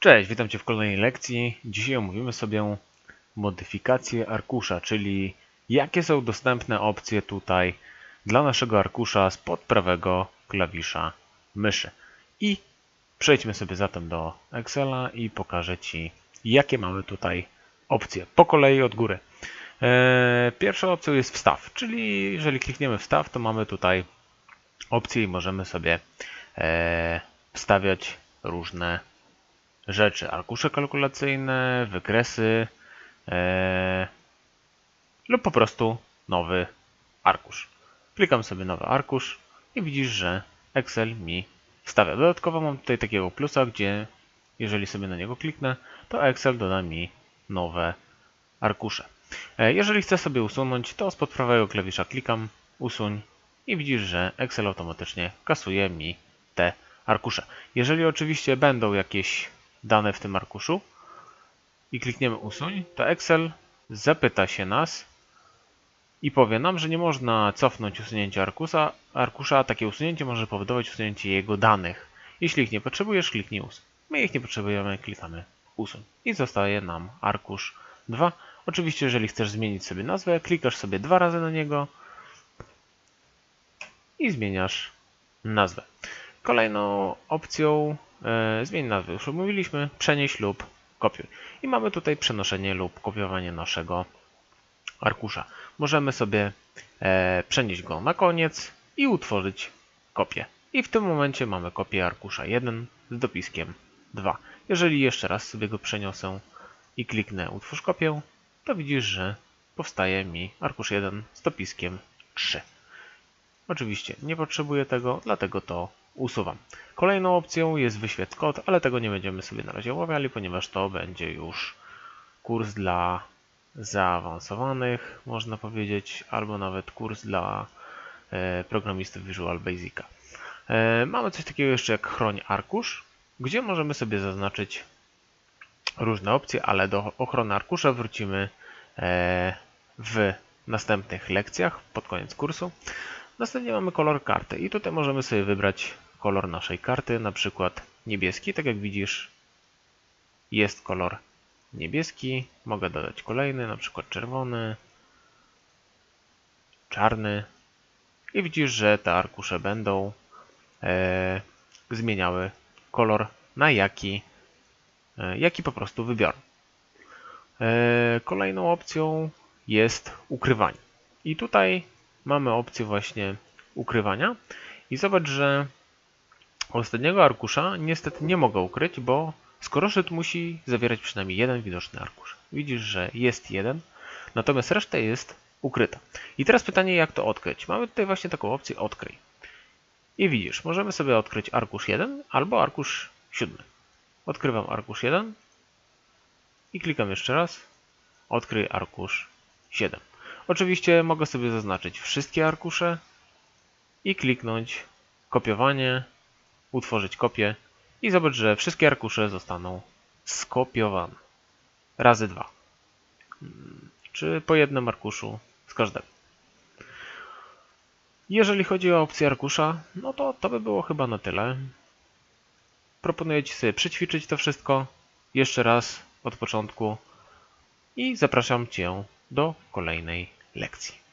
Cześć, witam Cię w kolejnej lekcji. Dzisiaj omówimy sobie modyfikację arkusza, czyli jakie są dostępne opcje tutaj dla naszego arkusza spod prawego klawisza myszy. I przejdźmy sobie zatem do Excela i pokażę Ci, jakie mamy tutaj opcje. Po kolei od góry. Eee, Pierwszą opcją jest wstaw, czyli jeżeli klikniemy wstaw, to mamy tutaj opcję i możemy sobie eee, wstawiać różne rzeczy, arkusze kalkulacyjne, wykresy e, lub po prostu nowy arkusz. Klikam sobie nowy arkusz i widzisz, że Excel mi wstawia. Dodatkowo mam tutaj takiego plusa, gdzie jeżeli sobie na niego kliknę, to Excel doda mi nowe arkusze. E, jeżeli chcę sobie usunąć, to spod prawego klawisza klikam usuń i widzisz, że Excel automatycznie kasuje mi te arkusze. Jeżeli oczywiście będą jakieś dane w tym arkuszu i klikniemy usuń, to Excel zapyta się nas i powie nam, że nie można cofnąć usunięcia arkusza, arkusza a takie usunięcie może powodować usunięcie jego danych. Jeśli ich nie potrzebujesz, kliknij usuń. My ich nie potrzebujemy, klikamy usuń. I zostaje nam arkusz 2. Oczywiście, jeżeli chcesz zmienić sobie nazwę, klikasz sobie dwa razy na niego i zmieniasz nazwę. Kolejną opcją e, zmień nazwę, już omówiliśmy, przenieś lub kopiuj. I mamy tutaj przenoszenie lub kopiowanie naszego arkusza. Możemy sobie e, przenieść go na koniec i utworzyć kopię. I w tym momencie mamy kopię arkusza 1 z dopiskiem 2. Jeżeli jeszcze raz sobie go przeniosę i kliknę utwórz kopię, to widzisz, że powstaje mi arkusz 1 z dopiskiem 3. Oczywiście nie potrzebuję tego, dlatego to usuwam. Kolejną opcją jest wyświetl kod, ale tego nie będziemy sobie na razie omawiali, ponieważ to będzie już kurs dla zaawansowanych, można powiedzieć, albo nawet kurs dla e, programistów Visual Basica. E, mamy coś takiego jeszcze jak chroń arkusz, gdzie możemy sobie zaznaczyć różne opcje, ale do ochrony arkusza wrócimy e, w następnych lekcjach pod koniec kursu. Następnie mamy kolor karty i tutaj możemy sobie wybrać kolor naszej karty, na przykład niebieski, tak jak widzisz jest kolor niebieski, mogę dodać kolejny, na przykład czerwony, czarny i widzisz, że te arkusze będą e, zmieniały kolor na jaki, e, jaki po prostu wybiorę. E, kolejną opcją jest ukrywanie. I tutaj mamy opcję właśnie ukrywania i zobacz, że ostatniego arkusza niestety nie mogę ukryć, bo skoroszyt musi zawierać przynajmniej jeden widoczny arkusz. Widzisz, że jest jeden, natomiast reszta jest ukryta. I teraz pytanie, jak to odkryć? Mamy tutaj właśnie taką opcję odkryj. I widzisz, możemy sobie odkryć arkusz 1 albo arkusz 7. Odkrywam arkusz 1 i klikam jeszcze raz. Odkryj arkusz 7. Oczywiście mogę sobie zaznaczyć wszystkie arkusze i kliknąć kopiowanie, utworzyć kopię i zobacz, że wszystkie arkusze zostaną skopiowane. Razy dwa. Czy po jednym arkuszu z każdego. Jeżeli chodzi o opcję arkusza, no to to by było chyba na tyle. Proponuję Ci sobie przećwiczyć to wszystko jeszcze raz od początku i zapraszam Cię do kolejnej lekcji.